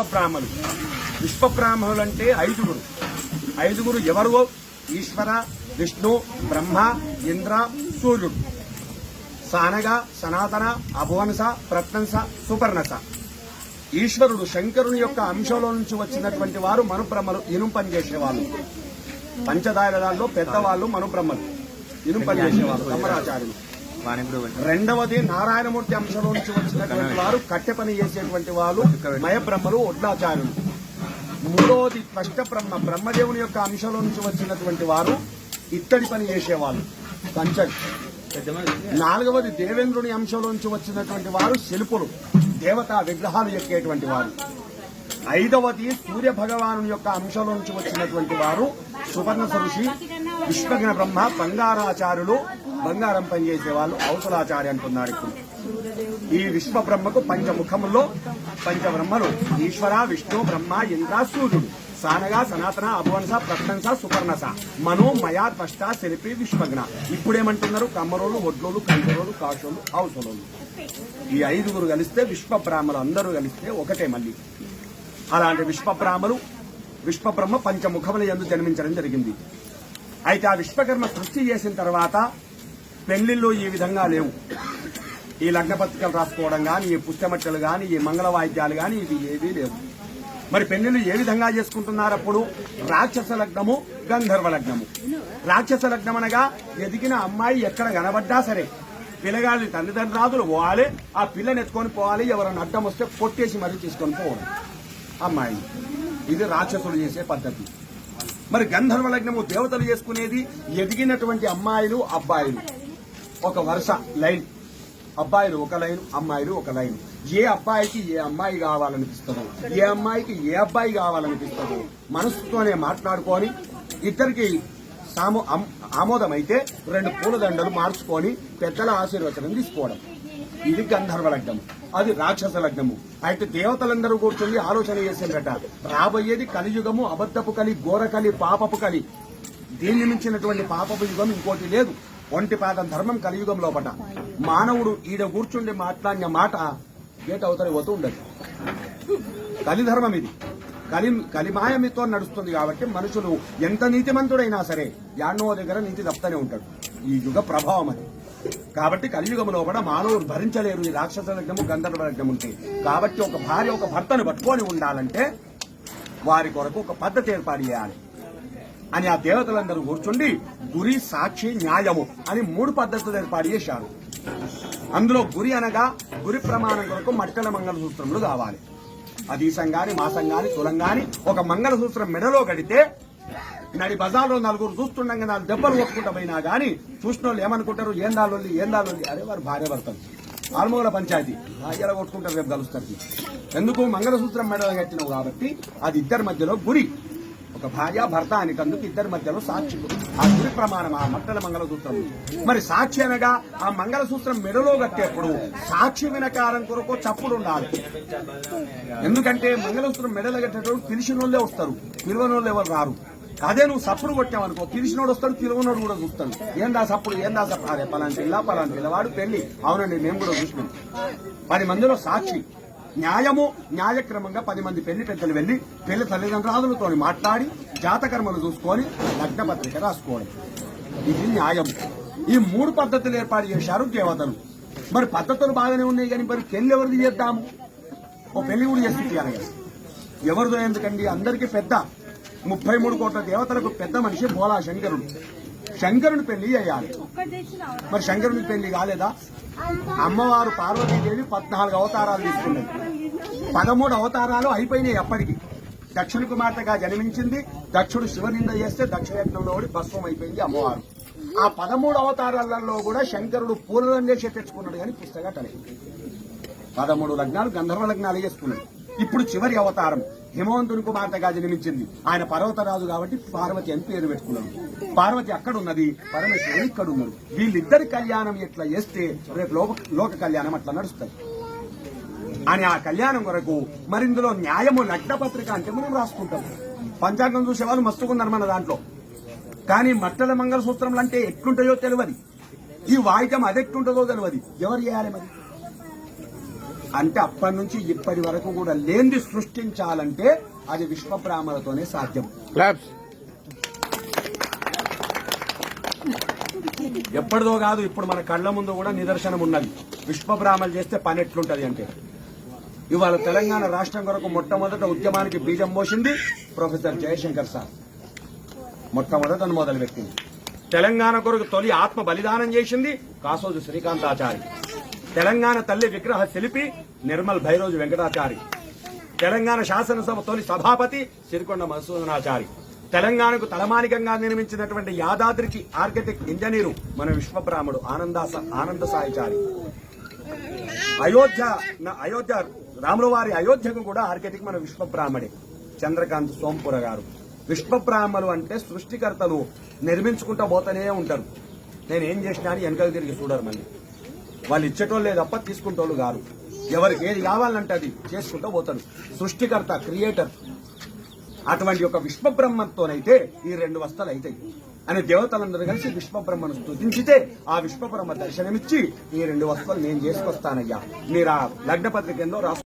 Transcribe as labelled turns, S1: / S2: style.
S1: విశ్వబ్రాహ్మలు విశ్వబ్రాహ్మణులు అంటే ఐదుగురు. ఐదుగురు ఎవరు? ఈశ్వర విష్ణు బ్రహ్మ ఇంద్ర సూర్యుడు. సానగ సనాతన అభువనస ప్రత్నంస సుపర్ణస ఈశ్వరుడు శంకరుని యొక్క అంశంలో నుంచి వచ్చినటువంటి వారు మనుబ్రహ్మలు ఇనుం పని చేసేవాళ్ళు. పెద్దవాళ్ళు మనుబ్రహ్మలు. ఇనుం పనిచేసేవాళ్ళు బ్రహ్మరాచార్యులు. రెండవది నారాయణమూర్తి అంశంలో నుంచి వచ్చినటువంటి వారు కట్టె పని చేసేటువంటి వాళ్ళు మయబ్రహ్మలు ఒడ్లాచార్యులు మూడవది స్పష్ట బ్రహ్మ బ్రహ్మదేవుని యొక్క అంశంలో నుంచి వచ్చినటువంటి వారు ఇత్తడి పని చేసేవాళ్ళు. కంచడి నాలుగవది దేవేంద్రుని అంశంలో నుంచి వచ్చినటువంటి వారు శిల్పులు దేవతా విగ్రహాలు ఎక్కేటువంటి వారు. ఐదవది సూర్య భగవాను యొక్క అంశంలో నుంచి వచ్చినటువంటి వారు సువర్ణ ఋషి విశ్వజ్ఞ బ్రహ్మ బంగారాచార్యులు బంగారం పనిచేసే వాళ్ళు అవసరాచార్య అంటున్నారు ఇప్పుడు. ఈ విశ్వ బ్రహ్మకు పంచముఖములో పంచబ్రహ్మలు. ఈశ్వర విష్ణు బ్రహ్మ ఇంద్ర సూర్యుడు. సానగా సనాతన అభువనస ప్రత్నంస సుపర్ణస మనో మయా త్వష్ట శిల్పి విశ్వజ్ఞ. ఇప్పుడేమంటున్నారు? కమ్మరోలు ఒడ్లోలు కంచరోలు కాశోలు అవసరోలు ఈ ఐదుగురు కలిస్తే విశ్వ బ్రాహ్మలు అందరూ కలిస్తే ఒకటే మళ్ళీ. అలాంటి విశ్వబ్రాహ్మలు విశ్వబ్రహ్మ పంచముఖముల ఎందు జన్మించడం జరిగింది. అయితే ఆ విశ్వకర్మ సృష్టి చేసిన తర్వాత పెళ్ళిళ్ళు ఈ విధంగా లేవు. ఈ లగ్న పత్రికలు రాసుకోవడం కానీ ఈ పుస్తమట్టలు కానీ ఈ మంగళ వాయిద్యాలు కానీ ఇవి ఏవీ లేవు. మరి పెళ్ళిళ్ళు ఏ విధంగా చేసుకుంటున్నారు అప్పుడు? రాక్షస లగ్నము గంధర్వ లగ్నము. రాక్షస లగ్నం అనగా ఎదిగిన అమ్మాయి ఎక్కడ కనబడ్డా సరే పిల్లగాడి తల్లిదండ్రులు పోవాలి ఆ పిల్లని ఎత్తుకొని పోవాలి ఎవరైనా అడ్డం వస్తే కొట్టేసి మరీ తీసుకొని పోవడం. అమ్మాయి ఇది రాక్షసులు చేసే పద్ధతి. మరి గంధర్వ లగ్నము దేవతలు చేసుకునేది ఎదిగినటువంటి అమ్మాయిలు అబ్బాయిలు. ఒక వరుస లైన్. అబ్బాయిలు ఒక లైన్ అమ్మాయిలు ఒక లైన్. ఏ అబ్బాయికి ఏ అమ్మాయి కావాలనిపిస్తుందో ఏ అమ్మాయికి ఏ అబ్బాయి కావాలనిపిస్తుందో మనసుతోనే మాట్లాడుకొని ఇద్దరికి సాము ఆమ్- ఆమోదమైతే రెండు పూలదండలు మార్చుకొని పెద్దల ఆశీర్వచనం తీసుకోవడం. ఇది గంధర్వ లగ్నము అది రాక్షస లగ్నము అయితే దేవతలందరూ కూర్చొని ఆలోచన చేసిందట రాబోయేది కలియుగము అబద్ధపు కలి ఘోర కలి పాపపు కలి. దీన్ని మించినటువంటి పాపపు యుగం ఇంకోటి లేదు. ఒంటి పాదం ధర్మం కలియుగం లోపట మానవుడు ఈడ కూర్చుండి మాట్లాడిన మాట గేట్ అవతలి పోతూ ఉండదు. కలిధర్మం ఇది. కలి కలిమాయమితో నడుస్తుంది కాబట్టి మనుషులు ఎంత నీతిమంతుడైనా సరే యాన్నో దగ్గర నీతి తప్పుతూనే ఉంటాడు. ఈ యుగ ప్రభావం అది. కాబట్టి కలియుగంలో కూడా మానవుడు భరించలేరు. ఈ రాక్షస లగ్నము గంధర్వ లగ్నం ఉంటే. కాబట్టి ఒక భార్య ఒక భర్తను పట్టుకొని ఉండాలంటే వారి కొరకు ఒక పద్ధతి ఏర్పాటు చేయాలి. అని ఆ దేవతలందరూ కూర్చుండి గురి సాక్షి న్యాయము అని మూడు పద్ధతులు ఏర్పాటు చేశారు. అందులో గురి అనగా గురి ప్రమాణం కొరకు మట్టల మంగళసూత్రములు కావాలి. అదీసం గాని మాసం గాని తులం గాని ఒక మంగళసూత్రం మెడలో కడితే నడి బజార్లో నలుగురు చూస్తుండగా నాలుగు దెబ్బలు కొట్టుకుంటా పోయినా గాని చూసిన వాళ్ళు ఏమనుకుంటారు? ఏం దాలొల్లి ఏం దాలొల్లి అరే వారు భార్య భర్తలు. ఆల్మూల పంచాయతీ. భార్యలో కొట్టుకుంటారు రేపు కలుస్తారు ఎందుకు? మంగళసూత్రం మెడలో కట్టినావు కాబట్టి అది ఇద్దరి మధ్యలో గురి. ఒక భార్య భర్త అనికందుకు ఇద్దరి మధ్యలో సాక్షి. ఆ గురి ప్రమాణం ఆ మట్టల మంగళసూత్రం. మరి సాక్షి అనగా ఆ మంగళసూత్రం మెడలో కట్టేప్పుడు సాక్షి వినకారం కొరకు చప్పుడు ఉండాలి. ఎందుకంటే మంగళసూత్రం మెడలో కట్టేటప్పుడు తెలిసిన వాళ్ళే వస్తారు. పిలువని ఎవరు రారు? అదే నువ్వు సప్పుడు కొట్టావనుకో పిలిచినోడు వస్తాడు పిలువనోడు కూడా చూస్తాడు. ఏందా సప్పుడు ఏందా సప్పుడు అరే పలాంటి పిల్ల పలాంటి పిల్లవాడు పెళ్ళి అవునండి మేము కూడా చూసినాం. పది మందిలో సాక్షి. న్యాయము న్యాయక్రమంగా పది మంది పెళ్ళి పెద్దలు వెళ్ళి పెళ్ళి తల్లిదండ్రులతో మాట్లాడి జాతకర్మలు చూసుకొని లగ్న పత్రిక రాసుకోవాలి ఇది న్యాయం. ఈ మూడు పద్ధతులు ఏర్పాటు చేశారు దేవతలు. మరి పద్ధతులు బాగానే ఉన్నాయి కానీ మరి పెళ్ళి ఎవరిది చేద్దాము? ఓ పెళ్ళి కూడా చేసి తీయాలి ఎవరిదో ఎందుకండి? అందరికీ పెద్ద. ముప్పై మూడు కోట్ల దేవతలకు పెద్ద మనిషి బోలా శంకరుడు శంకరుని పెళ్ళి చేయాలి. మరి శంకరుని పెళ్ళి కాలేదా? అమ్మవారు పార్వతీదేవి పద్నాలుగు అవతారాలు తీసుకున్నది పదమూడు అవతారాలు అయిపోయినాయి అప్పటికి. దక్షిణ కుమార్తెగా జన్మించింది. దక్షుడు శివనింద చేస్తే దక్షిణయజ్ఞంలో ఓడి భస్వం అయిపోయింది అమ్మవారు. ఆ పదమూడు అవతారాలలో కూడా శంకరుడు పూలదండేసే తెచ్చుకున్నాడు కానీ పుస్తకం లేదు పదమూడు లగ్నాలు గంధర్వ లగ్నాలు చేసుకున్నాడు ఇప్పుడు చివరి అవతారం. హిమవంతుని కుమార్తెగా జన్మించింది ఆయన పర్వతరాజు కాబట్టి పార్వతి అని పేరు పెట్టుకున్నాడు. పార్వతి అక్కడ ఉన్నది పరమేశ్వరుడు ఇక్కడ ఉన్నాడు వీళ్ళిద్దరి కళ్యాణం ఎట్లా చేస్తే రేపు లోక లోక కళ్యాణం అట్లా నడుస్తుంది? అని ఆ కళ్యాణం కొరకు మరి ఇందులో న్యాయము లగ్న పత్రిక అంటే మనం రాసుకుంటాం. పంచాంగం చూసే వాళ్ళు మస్తుకున్నారు మన దాంట్లో. కానీ మట్టల మంగళసూత్రములు అంటే ఎట్లుంటాయో తెలియదు ఈ వాయిద్యం అది తెలియదు ఎవరు చేయాలి మరి? అంటే అప్పటి నుంచి ఇప్పటి వరకు కూడా లేనిది సృష్టించాలంటే అది విశ్వబ్రాహ్మణతోనే సాధ్యం.
S2: క్లాప్స్
S1: ఎప్పటిదో కాదు ఇప్పుడు మన కళ్ళ ముందు కూడా నిదర్శనం ఉన్నది. విశ్వబ్రాహ్మణులు చేస్తే పని ఎట్లుంటది అంటే ఇవాళ తెలంగాణ రాష్ట్రం కొరకు మొట్టమొదట ఉద్యమానికి బీజం పోసింది ప్రొఫెసర్ జయశంకర్ సార్. మొట్టమొదట మొదలు పెట్టింది తెలంగాణ కొరకు తొలి ఆత్మ బలిదానం చేసింది కాసోజు శ్రీకాంతాచారి. తెలంగాణ తల్లి విగ్రహ శిల్పి నిర్మల్ భైరోజు వెంకటాచారి. తెలంగాణ శాసనసభ తొలి సభాపతి సిరికొండ మధుసూదనాచారి. తెలంగాణకు తలమానికంగా నిర్మించినటువంటి యాదాద్రికి ఆర్కిటెక్ట్ ఇంజనీరు మన విశ్వబ్రాహ్మడు ఆనందాస ఆనంద సాయిచారి అయోధ్య అయోధ్య రాములవారి అయోధ్యకు కూడా ఆర్కిటెక్ట్ మన విశ్వబ్రాహ్మడే చంద్రకాంత్ సోంపుర గారు. విశ్వబ్రాహ్మలు అంటే సృష్టికర్తలు నిర్మించుకుంటా పోతూనే ఉంటారు. నేను ఏం చేసినా అని వెనకలు తిరిగి చూడరు మళ్ళీ. వాళ్ళు ఇచ్చేటోళ్ళే తప్ప తీసుకుంటోళ్ళు కాదు ఎవరికి ఏది కావాలంటే అది చేసుకుంటూ పోతాడు సృష్టికర్త క్రియేటర్ అటువంటి ఒక విశ్వబ్రహ్మంతోనైతే ఈ రెండు వస్తలు అవుతాయి. అని దేవతలందరూ కలిసి విశ్వబ్రహ్మను స్థుతించితే ఆ విశ్వబ్రహ్మ దర్శనమిచ్చి ఈ రెండు వస్తువులు నేను చేసుకొస్తానయ్యా. మీరు ఆ లగ్న పత్రిక రాసు